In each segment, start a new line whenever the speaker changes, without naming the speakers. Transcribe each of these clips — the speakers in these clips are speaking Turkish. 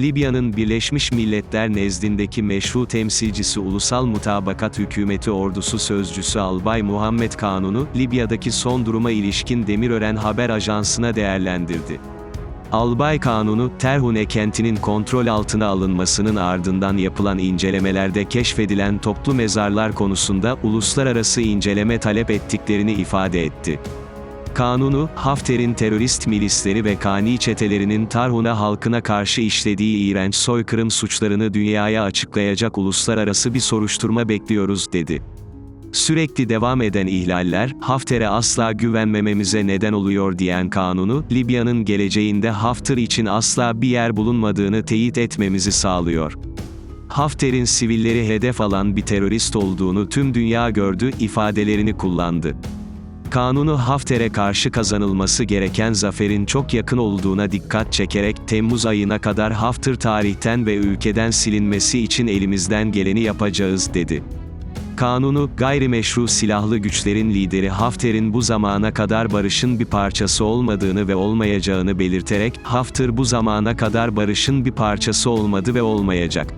Libya'nın Birleşmiş Milletler nezdindeki meşru temsilcisi Ulusal Mutabakat Hükümeti Ordusu Sözcüsü Albay Muhammed Kanun'u, Libya'daki son duruma ilişkin Demirören Haber Ajansı'na değerlendirdi. Albay Kanunu, Terhune kentinin kontrol altına alınmasının ardından yapılan incelemelerde keşfedilen toplu mezarlar konusunda uluslararası inceleme talep ettiklerini ifade etti. Kanunu, Hafter'in terörist milisleri ve kani çetelerinin Tarhuna halkına karşı işlediği iğrenç soykırım suçlarını dünyaya açıklayacak uluslararası bir soruşturma bekliyoruz, dedi. Sürekli devam eden ihlaller, Hafter'e asla güvenmememize neden oluyor diyen kanunu, Libya'nın geleceğinde Hafter için asla bir yer bulunmadığını teyit etmemizi sağlıyor. Hafter'in sivilleri hedef alan bir terörist olduğunu tüm dünya gördü ifadelerini kullandı. Kanunu Hafter'e karşı kazanılması gereken zaferin çok yakın olduğuna dikkat çekerek Temmuz ayına kadar Hafter tarihten ve ülkeden silinmesi için elimizden geleni yapacağız dedi. Kanunu, gayrimeşru silahlı güçlerin lideri Hafter'in bu zamana kadar barışın bir parçası olmadığını ve olmayacağını belirterek, Hafter bu zamana kadar barışın bir parçası olmadı ve olmayacak.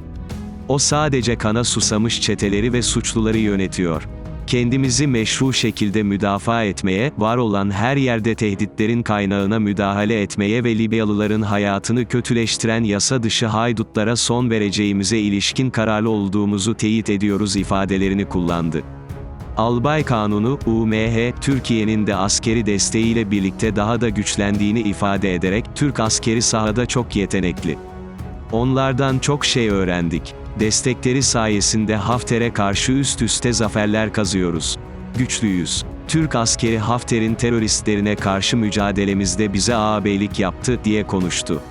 O sadece kana susamış çeteleri ve suçluları yönetiyor. Kendimizi meşru şekilde müdafaa etmeye, var olan her yerde tehditlerin kaynağına müdahale etmeye ve Libyalıların hayatını kötüleştiren yasa dışı haydutlara son vereceğimize ilişkin kararlı olduğumuzu teyit ediyoruz ifadelerini kullandı. Albay Kanunu, UMH, Türkiye'nin de askeri desteğiyle birlikte daha da güçlendiğini ifade ederek, Türk askeri sahada çok yetenekli. Onlardan çok şey öğrendik. Destekleri sayesinde Hafter'e karşı üst üste zaferler kazıyoruz. Güçlüyüz. Türk askeri Hafter'in teröristlerine karşı mücadelemizde bize ağabeylik yaptı, diye konuştu.